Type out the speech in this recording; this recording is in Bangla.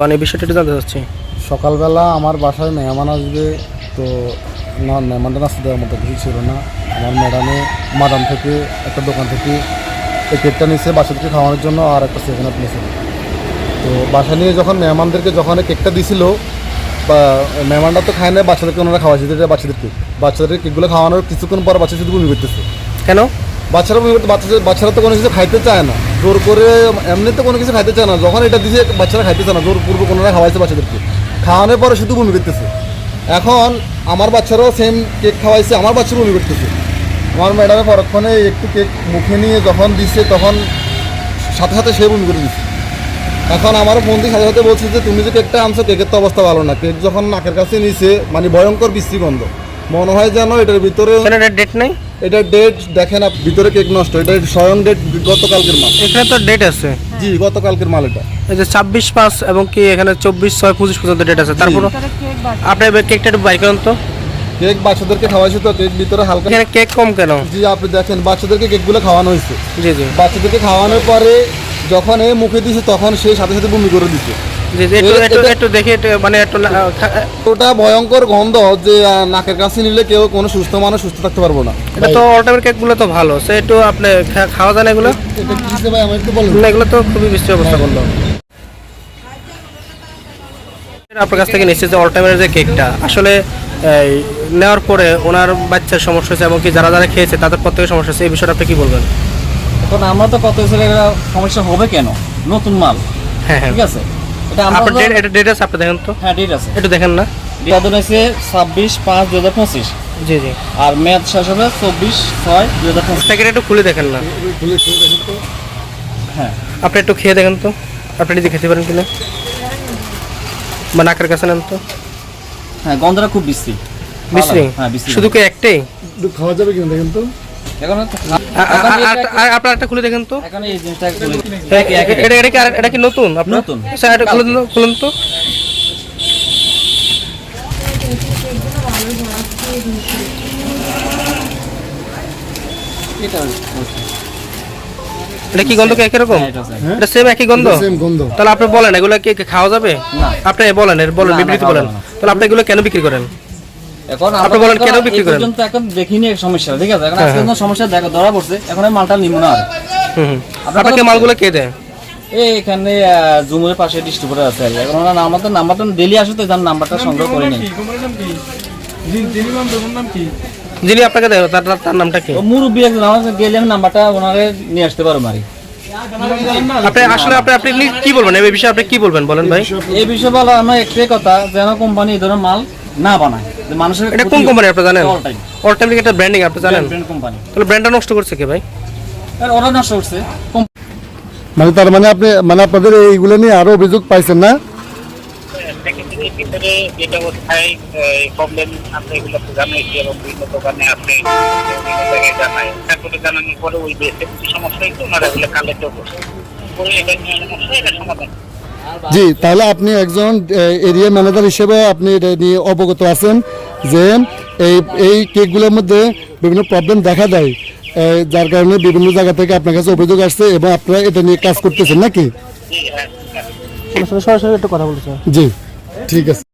মানে বিষয়টা একটু জানতে চাচ্ছি। সকালবেলা আমার বাসায় মেহমান আসবে তো না মেহমানটা নাস্তা দেওয়ার মতো কিছু ছিল না। আমার ম্যাডামে মাদাম থেকে একটা দোকান থেকে এই কেকটা নিয়েছে বাচ্চাদেরকে খাওয়ানোর জন্য আর একটা সেভেন আপ নিয়েছে তো বাসা নিয়ে যখন মেহমানদেরকে যখন এই কেকটা দিছিল বা মেহমানরা তো খায় না বাচ্চাদেরকে ওনারা খাওয়াইছে যেটা বাচ্চাদের কেক। বাচ্চাদের কেকগুলো খাওয়ানোর কিছুক্ষণ পর বাচ্চা শুধু বমি করতেছে। কেন? বাচ্চারা বমি করতে বাচ্চাদের বাচ্চারা তো কোনো কিছু খাইতে চায় না। জোর করে এমনিতে কোনো কিছু খাইতে চায় না। যখন এটা দিছে, বাচ্চারা খাইতে চায় না। জোর পূর্ব কোনোরা খাওয়াইছে বাচ্চাদেরকে। খাওয়ানোর পরে শুধু বমি করতেছে। এখন আমার বাচ্চারাও সেম কেক খাওয়াইছে, আমার বাচ্চা বমি করতেছে। আমার ম্যাডামে পরক্ষণে একটু কেক মুখে নিয়ে যখন দিচ্ছে তখন সাথে সাথে সে বমি করে দিচ্ছে এখন আমার বন্ধু সাথে সাথে বলছে যে, তুমি যে কেকটা আনছো কেকের তো অবস্থা ভালো না। কেক যখন নাকের কাছে নিছে মানে ভয়ঙ্কর বিশ্রী গন্ধ। মনে হয় যেন এটার ভিতরে ডেট নেই? এটা ডেট দেখেন আপ- ভিতরে কেক নষ্ট এটা স্বয়ং ডেট গতকালকের মাল। এখানে তো ডেট আছে। জি গতকালকের মাল এটা। এই যে ছাব্বিশ পাঁচ এবং কি এখানে চব্বিশ ছয় পঁচিশ পর্যন্ত ডেট আছে। তারপর আপনি কেকটা একটু বাইর করেন তো। কেক বাচ্চাদেরকে খাওয়াইছে তো কেক ভিতরে হালকা এখানে কেক কম কেন? জি আপনি দেখেন বাচ্চাদেরকে কেকগুলো খাওয়ানো হয়েছে। জি জি। বাচ্চাদেরকে খাওয়ানোর পরে যখন এ মুখে দিছে তখন সে সাথে সাথে বমি করে জি একটু এটা- একটু এটা- একটু দেখে মানে একটু ওটা ভয়ঙ্কর গন্ধ যে নাকের কাছে নিলে কেউ কোনো সুস্থ মানুষ সুস্থ থাকতে পারব না। এটা তো অল কেকগুলো তো ভালো সে একটু আপনি খাওয়া যায় না এগুলো? এটা কি হিসেবে ভাই আমার একটু বলুন। না এগুলো তো খুবই বিশ্রী অবস্থা করল আপনার কাছ থেকে নিশ্চিত যে অল যে কেকটা আসলে নেওয়ার পরে ওনার বাচ্চার সমস্যা হয়েছে এবং কি যারা যারা খেয়েছে তাদের প্রত্যেকের সমস্যা হয়েছে এই বিষয়টা আপনি কি বলবেন? এখন আমরা তো কত সমস্যা হবে কেন? নতুন মাল। হ্যাঁ হ্যাঁ। ঠিক আছে? এটা আপনার ডেট এটা ডেট আছে আপনি দেখেন তো। হ্যাঁ ডেট আছে। একটু দেখেন না। উৎপাদন হয়েছে ছাব্বিশ পাঁচ দু হাজার পঁচিশ। জি জি। আর মেয়াদ শেষ হবে চব্বিশ ছয় দু হাজার পঁচিশ। প্যাকেট একটু খুলে দেখেন না। হ্যাঁ। আপনি একটু খেয়ে দেখেন তো। আপনি নিজে খেতে পারেন কিনা। বা নাকের কাছে নেন তো। হ্যাঁ গন্ধটা খুব বিশ্রী। বিশ্রী? হ্যাঁ বিশ্রী শুধু কি একটাই? একটু খাওয়া যাবে কিনা দেখেন তো। আপনার একটা খুলে দেখেন তো। এখন এই জিনিসটা খুলে- এটা কি- এটা এটা কি আর- এটা কি নতুন তো- খুলুন তো। এটা কি গন্ধ কি একই রকম? হ্যাঁ, এটা সেম একই গন্ধ? তাহলে আপনি বলেন এগুলো কি খাওয়া যাবে? আপনি বলেন এর বলেন বিবৃতি বলেন। তাহলে আপনি এগুলো কেন বিক্রি করেন? এখন আপনি আমরা বলেন কেন বিক্রি করেন? পর্যন্ত এখন দেখিনি এই সমস্যা ঠিক আছে? এখন হ্যাঁ, আজকে হ্যাঁ। যখন সমস্যা দেখা ধরা পড়ছে এখন মালটা নিব না আপনাকে মালগুলো কে দেয়? এই এখানে জুমের পাশে ডিস্ট্রিবিউটার আছে। এখন ওনার নাম্বার তো নাম্বারটা ডেলি আসে তো তার নাম্বারটা সংগ্রহ করে নেই। যিনি আপনাকে দেয় তার তার- নামটা কি? মুরব্বী একজন আমার গেলে আমি নাম্বারটা ওনারে নিয়ে আসতে পারব আর কি। আপনি আসলে আপনি আপনি কি বলবেন? এই বিষয়ে আপনি কি বলবেন? বলেন ভাই। এই বিষয়ে বলা আমার একটাই কথা যেন কোম্পানি এই ধরনের মাল না বানায়। মানুষের এটা কোন কোম্পানি আপনি জানেন. অল টাইম একটা ব্র্যান্ডিং আপনি জানেন? ব্র্যান্ড কোম্পানি তাহলে ব্র্যান্ডটা নষ্ট করছে কে ভাই? আর ওরা নষ্ট করছে। মানে তার মানে আপনি মানে আপনাদের এইগুলো নিয়ে আরও অভিযোগ পাইছেন না? ভিতরে যেটা অবস্থায় প্রবলেম আপনি এগুলো জানাইছি এবং বিভিন্ন দোকানে আপনি বিভিন্ন জায়গায় জানাই তারপরে জানানোর পরে ওই বেসে সমস্যা হয়েছে ওনারা এগুলো কালেক্টও করছে। করে এটা নিয়ে সমস্যা এটা সমাধান জি তাহলে আপনি একজন এরিয়া ম্যানেজার হিসেবে আপনি এটা নিয়ে অবগত আছেন যে এই এই কেকগুলোর মধ্যে বিভিন্ন প্রবলেম দেখা দেয়। যার কারণে বিভিন্ন জায়গা থেকে আপনার কাছে অভিযোগ আসছে এবং আপনারা এটা নিয়ে কাজ করতেছেন নাকি? সরাসরি একটু কথা চাই। জি ঠিক আছে।